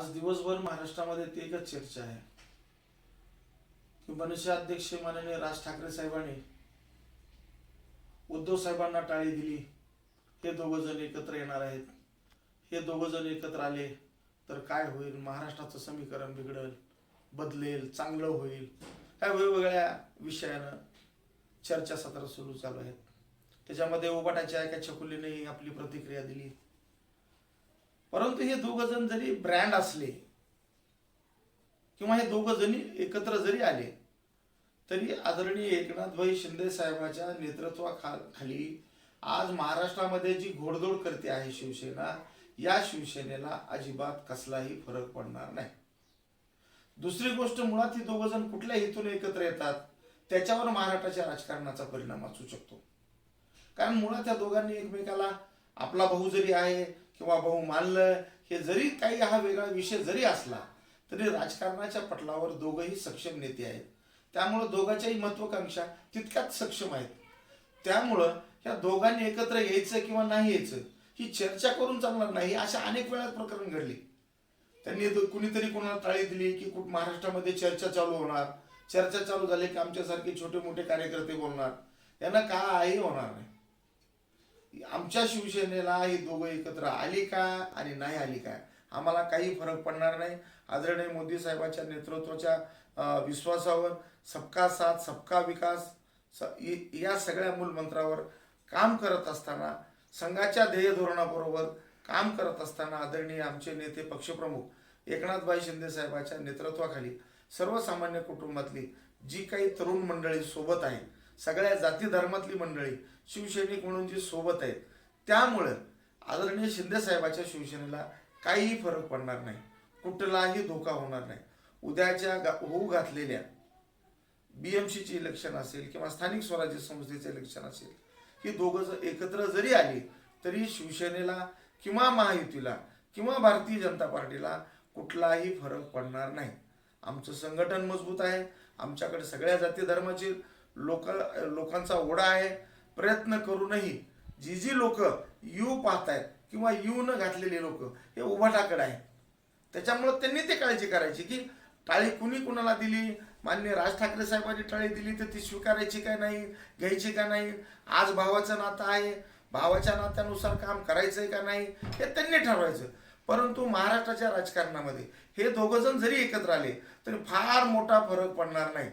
आज दिवसभर महाराष्ट्रामध्ये ती एकच चर्चा आहे. की मनसे अध्यक्ष माननीय राज ठाकरे साहेबांनी उद्धव साहेबांना टाळी दिली. हे दोघ जण एकत्र येणार आहेत. हे दोघ जण एकत्र आले तर काय होईल? महाराष्ट्राचं समीकरण बिघडल बदलेल चांगलं होईल. ह्या वेगवेगळ्या विषयानं चर्चासत्र सुरू चालू आहेत. त्याच्यामध्ये उबाटाच्या एका छकुलीनेही आपली प्रतिक्रिया दिली. परंतु हे दोघ जण जरी ब्रँड असले किंवा हे दोघ जणी एकत्र जरी आले तरी आदरणीय एकनाथभाई शिंदे साहेबाच्या नेतृत्वाखाली आज महाराष्ट्रामध्ये जी घोडदौड करते आहे शिवसेना या शिवसेनेला अजिबात कसलाही फरक पडणार नाही. दुसरी गोष्ट मुळात ही दोघ जण कुठल्या हेतून एकत्र येतात त्याच्यावर महाराष्ट्राच्या राजकारणाचा परिणाम असू शकतो. कारण मुळात त्या दोघांनी एकमेकाला आपला भाऊ जरी आहे किंवा भाऊ मानलं हे जरी काही हा वेगळा विषय जरी असला तरी राजकारणाच्या पटलावर दोघंही सक्षम नेते आहेत. त्यामुळं दोघांच्याही महत्वाकांक्षा तितक्याच सक्षम आहेत. त्यामुळं या दोघांनी एकत्र यायचं किंवा नाही यायचं ही चर्चा करून चालणार नाही अशा अनेक वेळा प्रकरण घडले. त्यांनी कुणीतरी कोणाला टाळी दिली की कुठ महाराष्ट्रामध्ये चर्चा चालू होणार. चर्चा चालू झाली की आमच्यासारखे छोटे मोठे कार्यकर्ते बोलणार यांना काही होणार नाही. आमच्या शिवसेनेला ही दोघं एकत्र आली का आणि नाही आली का? आम्हाला काही फरक पडणार नाही. आदरणीय मोदी साहेबांच्या नेतृत्वाच्या विश्वासावर सबका साथ सबका विकास स- इ- या सगळ्या मूलमंत्रावर काम करत असताना संघाच्या ध्येय धोरणाबरोबर काम करत असताना आदरणीय आमचे नेते पक्षप्रमुख एकनाथभाई शिंदे साहेबाच्या नेतृत्वाखाली सर्वसामान्य कुटुंबातली जी काही तरुण मंडळी सोबत आहे सगळ्या जाती धर्मातली मंडळी शिवसैनिक म्हणून जी सोबत आहेत. त्यामुळं आदरणीय शिंदे साहेबाच्या शिवसेनेला काहीही फरक पडणार नाही. कुठलाही धोका होणार नाही. उद्याच्या गा- होऊ घातलेल्या बी एम सीचे इलेक्शन असेल किंवा स्थानिक स्वराज्य संस्थेचे इलेक्शन असेल ही दोघं जर एकत्र जरी आली तरी शिवसेनेला किंवा महायुतीला किंवा भारतीय जनता पार्टीला कुठलाही फरक पडणार नाही. आमचं संघटन मजबूत आहे. आमच्याकडे सगळ्या जाती धर्माचे लोक लोकांचा ओढा आहे. प्रयत्न करूनही जी जी लोक यू पाहतायत किंवा यू न घातलेले लोक हे उभाटाकडे आहेत. त्याच्यामुळं त्यांनी ते काळजी करायची की टाळी कुणी कुणाला दिली? मान्य राज ठाकरे साहेबांनी टाळी दिली तर ती स्वीकारायची का नाही? घ्यायची का नाही? आज भावाचं नातं आहे. भावाच्या नात्यानुसार काम करायचंय का नाही? हे त्यांनी ठरवायचं. परंतु महाराष्ट्राच्या राजकारणामध्ये हे दोघं जण जरी एकत्र आले तरी फार मोठा फरक पडणार नाही.